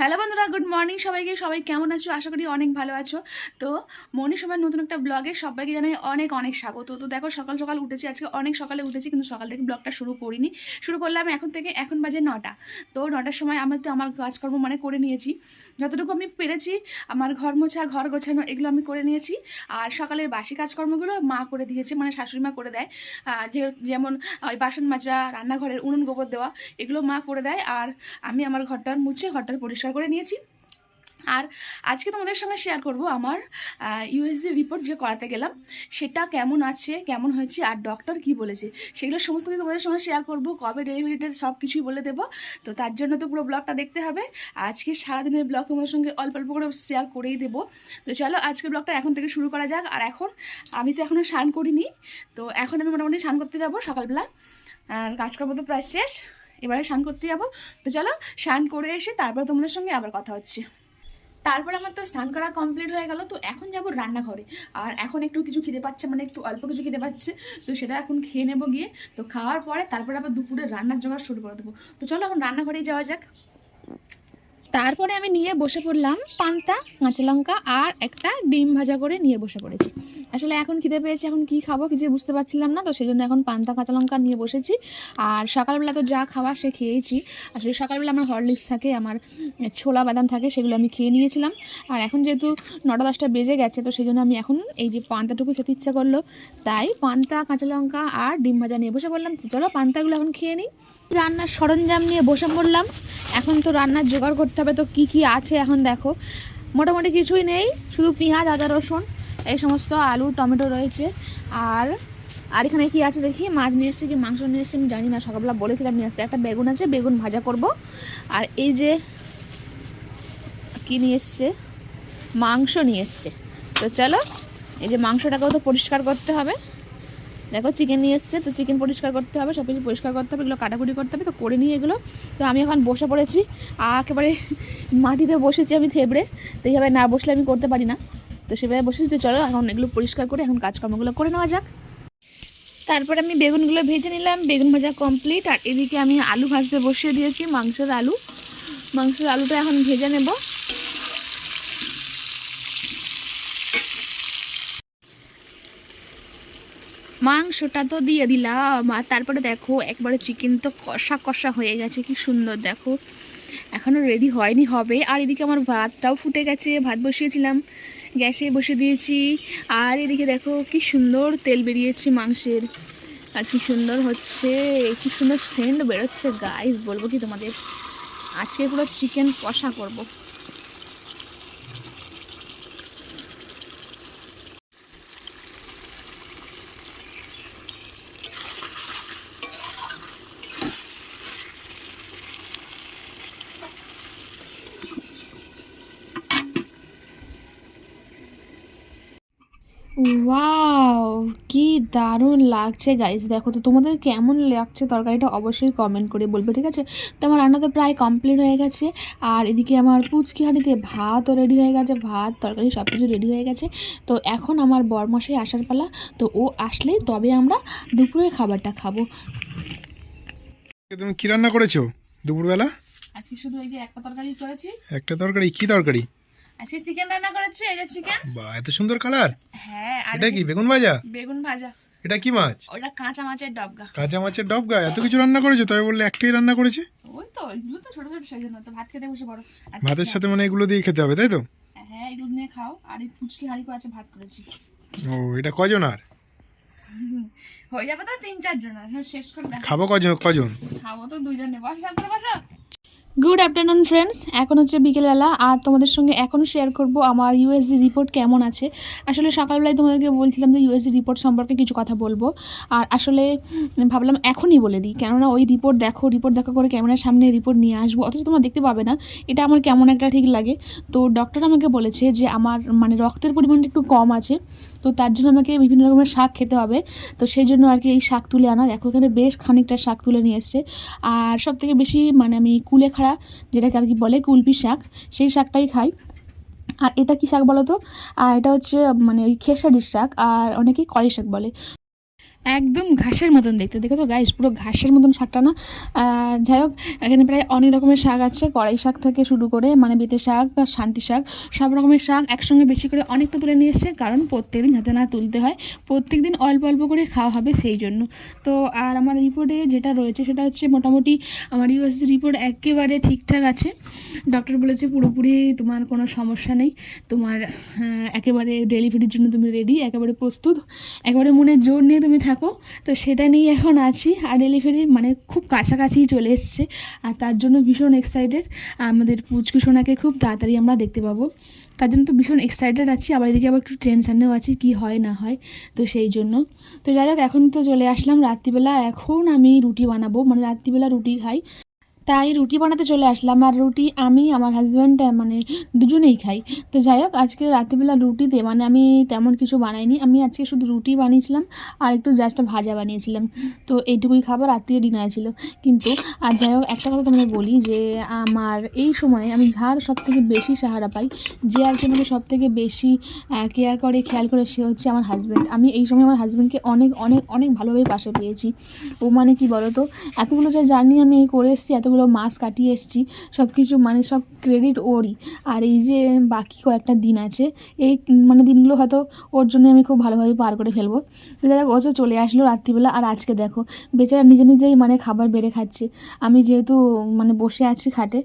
Hello বন্ধুরা good morning সবাইকে। সবাই কেমন আছো? আশা করি অনেক ভালো আছো। তো মনে সময় নতুন একটা ব্লগে সবাইকে জানাই অনেক অনেক স্বাগত। তো দেখো, সকাল সকাল উঠেছি। আজকে অনেক সকালে উঠেছি, কিন্তু সকাল থেকে ব্লগটা শুরু করিনি। শুরু করলাম এখন থেকে, এখন বাজে নটা। তো নটার সময় আমি তো আমার কাজকর্ম মানে করে নিয়েছি। যতটুকু আমি পেরেছি, আমার ঘর মোছা, ঘর গোছানো, এগুলো আমি করে নিয়েছি। আর সকালের বাসি কাজকর্মগুলো মা করে দিয়েছে মানে শাশুড়ি মা করে দেয়। যে, যেমন, ওই বাসন মাজা, রান্নাঘরের উনুন গোবর দেওয়া, এগুলো মা করে দেয়। আর আমি আমার ঘরটার মুছে, ঘরটার পরিষ্কার করে নিয়েছি। আর আজকে তোমাদের সঙ্গে শেয়ার করব আমার ইউএসজি রিপোর্ট যে করাতে গেলাম, সেটা কেমন আছে, কেমন হয়েছে, আর ডক্টর কি বলেছে, সেগুলো সমস্ত কিছু তোমাদের সঙ্গে শেয়ার করব, কবে ডেলিভারি ডেট সব কিছুই বলে দেবো। তো তার জন্য তো পুরো ব্লগটা দেখতে হবে। আজকে সারাদিনের ব্লগ তোমাদের সঙ্গে অল্প অল্প করে শেয়ার করেই দেবো। তো চলো আজকের ব্লগটা এখন থেকে শুরু করা যাক। আর এখন আমি তো এখনও স্নান করিনি, তো এখন আমি মোটামুটি স্নান করতে যাব সকালবেলা। আর কাজকর্ম তো প্রায় শেষ। এবারে স্নান করতে যাব। তো চলো, স্নান করে এসে তারপর তোমাদের সঙ্গে আবার কথা হচ্ছে। তারপর আমার তো স্নান করা কমপ্লিট হয়ে গেল, তো এখন যাব রান্নাঘরে। আর এখন একটু কিছু খেতে পাচ্ছে মানে একটু অল্প কিছু খেতে পাচ্ছে, তো সেটা এখন খেয়ে নেব গিয়ে। তো খাওয়ার পরে তারপরে আবার দুপুরে রান্নার জোগাড় শুরু করে দেবো। তো চলো এখন রান্নাঘরেই যাওয়া যাক। তারপরে আমি নিয়ে বসে পড়লাম পান্তা, কাঁচা লঙ্কা আর একটা ডিম ভাজা করে নিয়ে বসে পড়েছি। আসলে এখন খিদে পেয়েছি, এখন কি খাব কিছু বুঝতে পারছিলাম না, তো সেই জন্য এখন পান্তা, কাঁচা লঙ্কা নিয়ে বসেছি। আর সকালবেলা তো যা খাওয়া সে খেয়েছি। আসলে সকালবেলা আমার হরলিক্স থাকে, আমার ছোলা বাদাম থাকে, সেগুলো আমি খেয়ে নিয়েছিলাম। আর এখন যেহেতু নটা দশটা বেজে গেছে, তো সেই জন্য আমি এখন এই যে পান্তাটুকু খেতে ইচ্ছা করল, তাই পান্তা, কাঁচা লঙ্কা আর ডিম ভাজা নিয়ে বসে পড়লাম। চলো পান্তাগুলো এখন খেয়ে নিই। রান্নার সরঞ্জাম নিয়ে বসে পড়লাম। এখন তো রান্নার জোগাড় করতে হবে, তো কি কি আছে এখন দেখো। মোটামুটি কিছুই নেই, শুধু পেঁয়াজ, আদা, রসুন। এই সমস্ত আলু, টমেটো রয়েছে। আর আর এখানে কি আছে দেখি? মাছ নিয়ে এসছে কি? মাংস নিয়ে এসছে? আমি জানি না, সকালবেলা বলেছিলাম নিয়ে আসতে। একটা বেগুন আছে, বেগুন ভাজা করব। আর এই যে কি নিয়ে এসছে? মাংস নিয়ে এসছে। তো চলো, এই যে মাংসটাকেও তো পরিষ্কার করতে হবে। দেখো, চিকেন নিয়ে এসছে, তো চিকেন পরিষ্কার করতে হবে, সব কিছু পরিষ্কার করতে হবে, এগুলো কাটাকুটি করতে হবে, তো করে নিয়ে এগুলো। তো আমি এখন বসে পড়েছি একেবারে মাটিতে বসেছি আমি থেবড়ে, তো এইভাবে না বসলে আমি করতে পারি না। তো সেভাবে বসেছি চলো এখন এগুলো পরিষ্কার করে এখন কাজকর্মগুলো করে নেওয়া যাক। তারপর আমি বেগুনগুলো ভেজে নিলাম, বেগুন ভাজা কমপ্লিট আর এদিকে আমি আলু ভাজতে বসিয়ে দিয়েছি, মাংসের আলু। মাংসের আলুটা এখন ভেজে নেব। মাংসটা তো দিয়ে দিলাম, আর তারপরে দেখো একবারে চিকেন তো কষা কষা হয়ে গেছে, কি সুন্দর দেখো। এখনও রেডি হয়নি, হবে। আর এদিকে আমার ভাতটাও ফুটে গেছে, ভাত বসিয়েছিলাম। গ্যাসে বসে দিয়েছি। আর এদিকে দেখো কি সুন্দর তেল বেরিয়েছে মাংসের। আর কি সুন্দর হচ্ছে, কি সুন্দর সেন্ট বেরোচ্ছে। গাইস বলব কি তোমাদের? আজকে পুরো চিকেন কষা করব। ওয়াও কি দারুণ লাগছে গাইস দেখো তো তোমাদের কেমন লাগছে তরকারিটা অবশ্যই কমেন্ট করে বলবে ঠিক আছে? তো আমার রান্না তো প্রায় কমপ্লিট হয়ে গেছে। আর এদিকে আমার পুচকি হাঁড়িতে ভাতও রেডি হয়ে গেছে ভাত তরকারি সব কিছু রেডি হয়ে গেছে। তো এখন আমার বরমশাই আসার পালা তো ও আসলেই তবে আমরা দুপুরের খাবারটা খাব। তুমি কি রান্না করেছ দুপুরবেলা? আজকে শুধু ওই যে একটা তরকারি করেছি। একটা তরকারি? কি তরকারি? আজকে চিকেন রান্না করেছি? এই যে চিকেন বা এত সুন্দর কালার হ্যাঁ আর এটা কি বেগুন ভাজা? বেগুন ভাজা। এটা কি মাছ? ওটা কাঁচা মাছের ডবগা। কাঁচা মাছের ডবগা? এত কিছু রান্না করেছ? তবে বললে একটাই রান্না করেছে? ওই তো এগুলো তো ছোট ছোট সেজন্য তো ভাত খেতে বসে পড়ো। ভাতের সাথে মানে এগুলো দিয়ে খেতে হবে তাই তো? হ্যাঁ এগুলো নিয়ে খাও। আর এই ফুচকি হাঁড়ি করে আছে ভাত করেছি। ও এটা কজন আর? হয়ে যাবে তো তিন চারজন আর। এখন শেষ করে খাব কজন কজন? খাব তো দুজনে বসো বসো। গুড আফটারনুন ফ্রেন্ডস এখন হচ্ছে বিকেলবেলা আর তোমাদের সঙ্গে এখন শেয়ার করব আমার ইউএসডি রিপোর্ট কেমন আছে। আসলে সকালবেলায় তোমাদেরকে বলছিলাম যে ইউএসডি রিপোর্ট সম্পর্কে কিছু কথা বলব। আর আসলে ভাবলাম এখনই বলে দিই, কেননা ওই রিপোর্ট দেখো রিপোর্ট দেখা করে ক্যামেরার সামনে রিপোর্ট নিয়ে আসব। অথচ তোমরা দেখতে পাবে না, এটা আমার কেমন একটা ঠিক লাগে। তো ডক্টর আমাকে বলেছে যে আমার মানে রক্তের পরিমাণটা একটু কম আছে, তো তার জন্য আমাকে বিভিন্ন রকমের শাক খেতে হবে। তো সেই জন্য আর কি এই শাক তুলে আনা। দেখো এখানে বেশ খানিকটা শাক তুলে নিয়ে এসছে। আর সব থেকে বেশি মানে আমি কুলে কুলেখাড়া যেটাকে আর কি বলে কুলপি শাক, সেই শাকটাই খাই। আর এটা কি শাক বলো তো আর এটা হচ্ছে মানে ওই খেসারির শাক, আর অনেকেই কড়ি শাক বলে। একদম ঘাসের মতন দেখতে। দেখো তো গাইস পুরো ঘাসের মতন শাকটা না। যাই হোক, এখানে প্রায় অনেক রকমের শাক আছে, কড়াই শাক থেকে শুরু করে মানে বেতে শাক আর শান্তি শাক, সব রকমের শাক একসঙ্গে বেশি করে অনেকটা তুলে নিয়ে এসছে, কারণ প্রত্যেকদিন হাতে না তুলতে হয় প্রত্যেক দিন অল্প অল্প করে খাওয়া হবে সেই জন্য। তো, আর আমার রিপোর্টে যেটা রয়েছে সেটা হচ্ছে মোটামুটি আমার ইউএসজি রিপোর্ট একেবারে ঠিকঠাক আছে। ডক্টর বলেছে পুরোপুরি তোমার কোনো সমস্যা নেই, তোমার একেবারে ডেলিভারির জন্য তুমি রেডি একেবারে প্রস্তুত, একেবারে মনে জোর নিয়ে তুমি থাকো। তো সেটা নিয়ে এখন আছি আর ডেলিভারি মানে খুব কাছাকাছি চলে এসছে। আর তার জন্য ভীষণ এক্সাইটেড আমাদের পুচকু সোনাকে খুব তাড়াতাড়ি আমরা দেখতে পাবো। তার জন্য তো ভীষণ এক্সাইটেড আছি। আবার এদিকে আবার একটু টেনশানেও আছি কি হয়, না হয়। তো সেই জন্য। তো যাই হোক, এখন তো চলে আসলাম রাত্রিবেলা। এখন আমি রুটি বানাবো। মানে রাত্রিবেলা রুটি খাই। তাই রুটি বানাতে চলে আসলাম। আর রুটি আমি, আমার হাজব্যান্ড মানে দুজনেই খাই। তো যাই হোক, আজকে রাত্রিবেলা রুটিতে মানে আমি তেমন কিছু বানাইনি। আমি আজকে শুধু রুটি বানিয়েছিলাম আর একটু জাস্ট ভাজা বানিয়েছিলাম। তো এইটুকুই খাবার, রাত্রিরে ডিনার ছিল। কিন্তু, আর যাই হোক, একটা কথা তোমাদের বলি যে, আমার এই সময়ে আমি যার সব থেকে বেশি সাহারা পাই, যে আর কি আমাকে সব থেকে বেশি কেয়ার করে, খেয়াল করে, সে হচ্ছে আমার হাজব্যান্ড আমি এই সময় আমার হাজব্যান্ডকে অনেক অনেক অনেক ভালোভাবে পাশে পেয়েছি। ও মানে কি বলো তো এতগুলো যে জার্নি আমি করে এসেছি, এতগুলো মাস কাটিয়ে এসেছি সব কিছু মানে সব ক্রেডিট ওরই। আর এই যে বাকি কয়েকটা দিন আছে, এই মানে দিনগুলো হয়তো ওর জন্য আমি খুব ভালোভাবে পার করে ফেলব। তো ও চলে আসলো রাত্রিবেলা, আর আজকে দেখো, বেচারা নিজে নিজেই মানে খাবার বেড়ে খাচ্ছে। আমি যেহেতু মানে বসে আছি খাটে,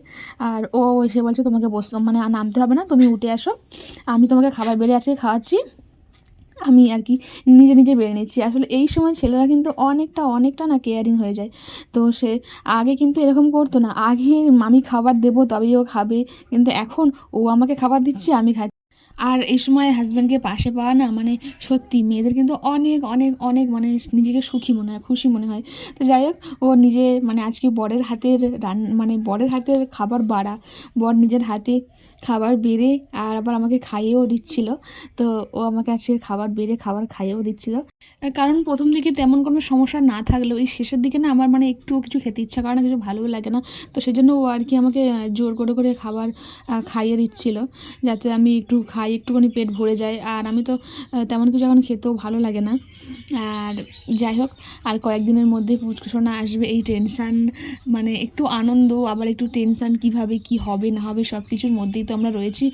আর ও এসে বলছে, তোমাকে বস মানে নামতে হবে না, তুমি উঠে আসো। আমি তোমাকে খাবার বেড়ে আছে খাওয়াচ্ছি। আমি আর কি নিজে নিজে বেড়ে নিচ্ছি। আসলে এই সময় ছেলেরা কিন্তু অনেকটা অনেকটা না কেয়ারিং হয়ে যায়। তো সে আগে কিন্তু এরকম করতো না। আগে আমি খাবার দেবো তবেই ও খাবে। কিন্তু এখন ও আমাকে খাবার দিচ্ছে, আমি খাচ্ছি। আর এই সময় হাজব্যান্ডকে পাশে পাওয়া না মানে সত্যি মেয়েদের কিন্তু অনেক অনেক অনেক মানে নিজেকে সুখী মনে হয়, খুশি মনে হয়। তো যাই হোক, ও নিজে মানে আজকে বরের হাতের রান মানে বরের হাতের খাবার বাড়া, বর নিজের হাতে খাবার বেড়ে আর আবার আমাকে খাইয়েও দিচ্ছিল। তো ও আমাকে আজকে খাবার বেড়ে, খাবার খাইয়েও দিচ্ছিল। কারণ প্রথম দিকে তেমন কোনো সমস্যা না থাকলেও, এই শেষের দিকে না আমার মানে একটুও কিছু খেতে ইচ্ছা করে না, কিছু ভালোও লাগে না। তো সেই জন্য ও আর কি আমাকে জোর করে করে খাবার খাইয়ে দিচ্ছিল, যাতে আমি একটু খাই একটুখানি পেট ভরে যায়। আর আমি তো তেমন কিছু এখন খেতেও ভালো লাগে না। আর যাই হোক, আর কয়েকদিনের মধ্যে পুচকুসোনা আসবে। এই টেনশান মানে একটু আনন্দ, আবার একটু টেনশান কীভাবে কি হবে, না হবে সব কিছুর মধ্যেই তো আমরা রয়েছি।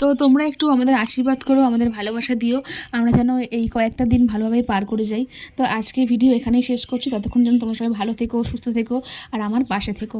তো তোমরা একটু আমাদের আশীর্বাদ করো, আমাদের ভালোবাসা দিও। আমরা যেন এই কয়েকটা দিন ভালোভাবে পার করে যাই। তো আজকে ভিডিও এখানেই শেষ করছি। ততক্ষণ যেন তোমরা সবাই ভালো থেকো, সুস্থ থেকো, আর আমার পাশে থেকো।